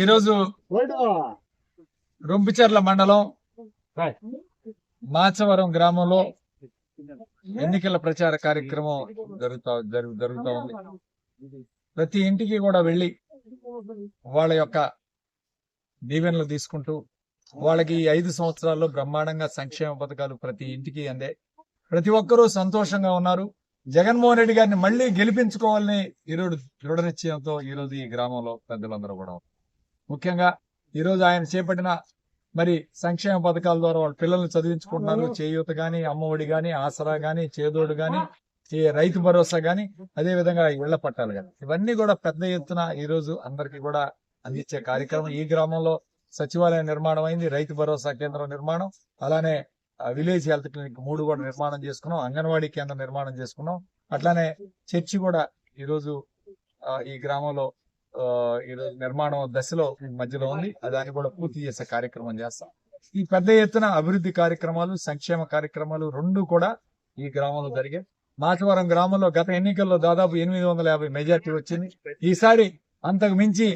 ఈరోజు రొంపిచెర్ల మండలం మాచవరం గ్రామంలో ఎన్నికల ప్రచార కార్యక్రమం జరుగుతా జరుగుతూ ఉంది. ప్రతి ఇంటికి కూడా వెళ్ళి వాళ్ళ యొక్క దీవెనలు తీసుకుంటూ వాళ్ళకి ఐదు సంవత్సరాల్లో బ్రహ్మాండంగా సంక్షేమ పథకాలు ప్రతి ఇంటికి అందే. ప్రతి ఒక్కరూ సంతోషంగా ఉన్నారు. జగన్మోహన్ రెడ్డి గారిని మళ్ళీ గెలిపించుకోవాలని ఈరోజు దృఢ నిశ్చయంతో ఈరోజు ఈ గ్రామంలో పెద్దలందరూ కూడా. ముఖ్యంగా ఈరోజు ఆయన చేపట్టిన మరి సంక్షేమ పథకాల ద్వారా వాళ్ళ పిల్లల్ని చదివించుకుంటున్నారు. చేయూత గాని అమ్మఒడి గాని ఆసరా గాని చేదోడు గాని ఈ రైతు భరోసా గాని అదే విధంగా ఇళ్ళ పట్టాలు గాని. ఇవన్నీ కూడా పెద్ద ఎత్తున ఈ రోజు అందరికీ కూడా అందించే కార్యక్రమం ఈ గ్రామంలో సచివాలయ నిర్మాణం అయింది. రైతు భరోసా కేంద్రం నిర్మాణం. అలానే విలేజ్ హెల్త్ క్లినిక్ మూడు కూడా నిర్మాణం చేసుకున్నాం అంగన్వాడీ కేంద్రం నిర్మాణం చేసుకున్నాం. అట్లానే చర్చి కూడా ఈరోజు ఈ గ్రామంలో ఈరోజు నిర్మాణం దశలో మధ్యలో ఉంది. దాన్ని కూడా పూర్తి చేసే కార్యక్రమం చేస్తాం. ఈ పెద్ద ఎత్తున అభివృద్ధి కార్యక్రమాలు సంక్షేమ కార్యక్రమాలు రెండు కూడా ఈ గ్రామంలో జరిగాయి. మాచవరం గ్రామంలో గత ఎన్నికల్లో దాదాపు ఎనిమిది వందల యాభై మెజార్టీ వచ్చింది. ఈసారి అంతకు మించి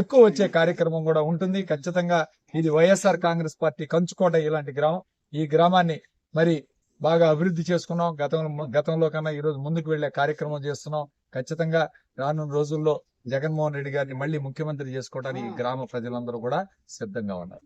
ఎక్కువ వచ్చే కార్యక్రమం కూడా ఉంటుంది. ఖచ్చితంగా ఇది వైఎస్ఆర్ కాంగ్రెస్ పార్టీ కంచుకోట ఇలాంటి గ్రామం. ఈ గ్రామాన్ని మరి బాగా అభివృద్ధి చేసుకున్నాం. గతంలో గతంలో కన్నా ఈ రోజు ముందుకు వెళ్ళే కార్యక్రమం చేస్తున్నాం. ఖచ్చితంగా రానున్న రోజుల్లో జగన్మోహన్ రెడ్డి గారిని మళ్ళీ ముఖ్యమంత్రి చేసుకోవడానికి ఈ గ్రామ ప్రజలందరూ కూడా సిద్ధంగా ఉన్నారు.